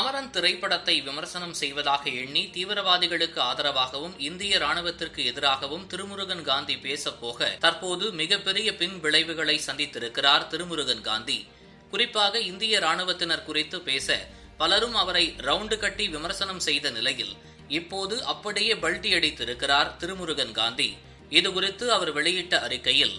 அமரன் திரைப்படத்தை விமர்சனம் செய்வதாக எண்ணி தீவிரவாதிகளுக்கு ஆதரவாகவும் இந்திய ராணுவத்திற்கு எதிராகவும் திருமுருகன் காந்தி பேசப்போக தற்போது மிகப்பெரிய பின் விளைவுகளை சந்தித்திருக்கிறார் திருமுருகன் காந்தி. குறிப்பாக இந்திய ராணுவத்தினர் குறித்து பேச பலரும் அவரை ரவுண்டு கட்டி விமர்சனம் செய்த நிலையில் இப்போது அப்படியே பல்டி அடித்திருக்கிறார் திருமுருகன் காந்தி. இதுகுறித்து அவர் வெளியிட்ட அறிக்கையில்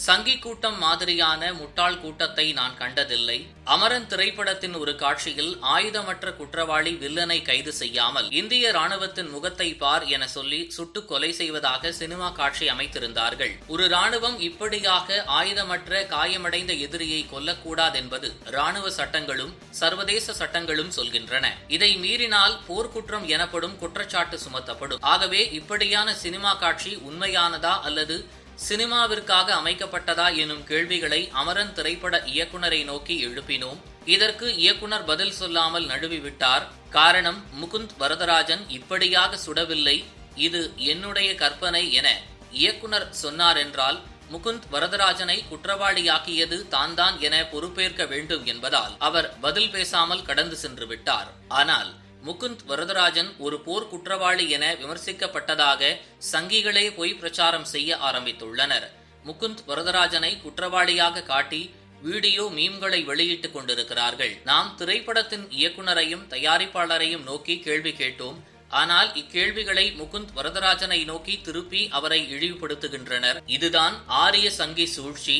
சங்கி கூட்டம் மாதிரியான முட்டாள் கூட்டத்தை நான் கண்டதில்லை. அமரன் திரைப்படத்தின் ஒரு காட்சியில் ஆயுதமற்ற குற்றவாளி வில்லனை கைது செய்யாமல் இந்திய ராணுவத்தின் முகத்தை பார் என சொல்லி சுட்டு கொலை செய்வதாக சினிமா காட்சி அமைத்திருந்தார்கள். ஒரு ராணுவம் இப்படியாக ஆயுதமற்ற காயமடைந்த எதிரியை கொல்லக்கூடாதென்பது ராணுவ சட்டங்களும் சர்வதேச சட்டங்களும் சொல்கின்றன. இதை மீறினால் போர்க்குற்றம் எனப்படும் குற்றச்சாட்டு சுமத்தப்படும். ஆகவே இப்படியான சினிமா காட்சி உண்மையானதா அல்லது சினிமாவிற்காக அமைக்கப்பட்டதா எனும் கேள்விகளை அமரன் திரைப்பட இயக்குனரை நோக்கி எழுப்பினோம். இதற்கு இயக்குனர் பதில் சொல்லாமல் நழுவிவிட்டார் காரணம் முகுந்த் வரதராஜன் இப்படியாக சுடவில்லை. இது என்னுடைய கற்பனை என இயக்குனர் சொன்னார் என்றால் முகுந்த் வரதராஜனை குற்றவாளியாக்கியது தான் தான் என பொறுப்பேற்க வேண்டும் என்பதால் அவர் பதில் பேசாமல் கடந்து சென்று விட்டார். ஆனால் முகுந்த் வரதராஜன் ஒரு போர் குற்றவாளி என விமர்சிக்கப்பட்டதாக சங்கிகளே பொய் பிரச்சாரம் செய்ய ஆரம்பித்துள்ளனர். முகுந்த் வரதராஜனை குற்றவாளியாக காட்டி வீடியோ மீம்களை வெளியிட்டுக் கொண்டிருக்கிறார்கள். நாம் திரைப்படத்தின் இயக்குனரையும் தயாரிப்பாளரையும் நோக்கி கேள்வி கேட்டோம். ஆனால் இக்கேள்விகளை முகுந்த் வரதராஜனை நோக்கி திருப்பி அவரை இழிவுபடுத்துகின்றனர். இதுதான் ஆரிய சங்கி சூழ்ச்சி.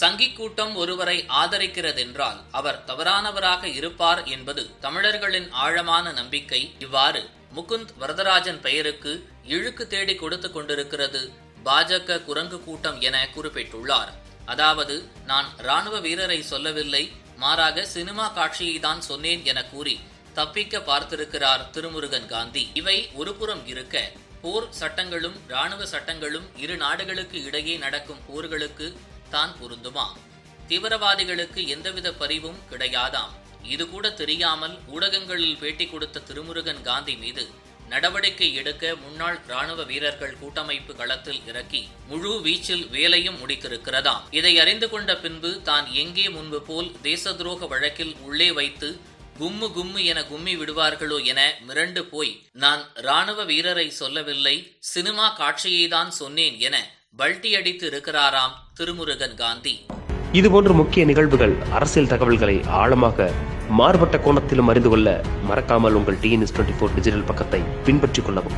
சங்கி கூட்டம் ஒருவரை ஆதரிக்கிறதென்றால் அவர் தவறானவராக இருப்பார் என்பது தமிழர்களின் ஆழமான நம்பிக்கை. இவ்வாறு முகுந்த் வரதராஜன் பெயருக்கு இழுக்கு தேடி கொடுத்து கொண்டிருக்கிறது. பாஜக குரங்கு கூட்டம் என குறிப்பிட்டுள்ளார். அதாவது நான் ராணுவ வீரரை சொல்லவில்லை மாறாக சினிமா காட்சியை தான் சொன்னேன் என கூறி தப்பிக்க பார்த்திருக்கிறார் திருமுருகன் காந்தி. இவை ஒருபுறம் இருக்க போர் சட்டங்களும் ராணுவ சட்டங்களும் இரு நாடுகளுக்கு இடையே நடக்கும் போர்களுக்கு தான் பொருந்துமா? தீவிரவாதிகளுக்கு எந்தவித பரிவும் கிடையாதாம். இது கூட தெரியாமல் ஊடகங்களில் பேட்டி கொடுத்த திருமுருகன் காந்தி மீது நடவடிக்கை எடுக்க முன்னாள் ராணுவ வீரர்கள் கூட்டமைப்பு களத்தில் இறக்கி முழு வீச்சில் வேலையும் முடித்திருக்கிறதாம். இதை அறிந்து கொண்ட பின்பு தான் எங்கே முன்பு போல் தேச துரோக வழக்கில் உள்ளே வைத்து கும்மு கும்மு என கும்மி விடுவார்களோ என மிரண்டு போய் நான் ராணுவ வீரரை சொல்லவில்லை சினிமா காட்சியை தான் சொன்னேன் என பல்டி அடித்து இருக்கிறாராம் திருமுருகன் காந்தி. இதுபோன்ற முக்கிய நிகழ்வுகள் அரசியல் தகவல்களை ஆழமாக மாறுபட்ட கோணத்திலும் அறிந்து கொள்ள மறக்காமல் உங்கள் டிஎன்எஸ் டுவெண்ட்டி ஃபோர் டிஜிட்டல் பக்கத்தை பின்பற்றிக் கொள்ளவும்.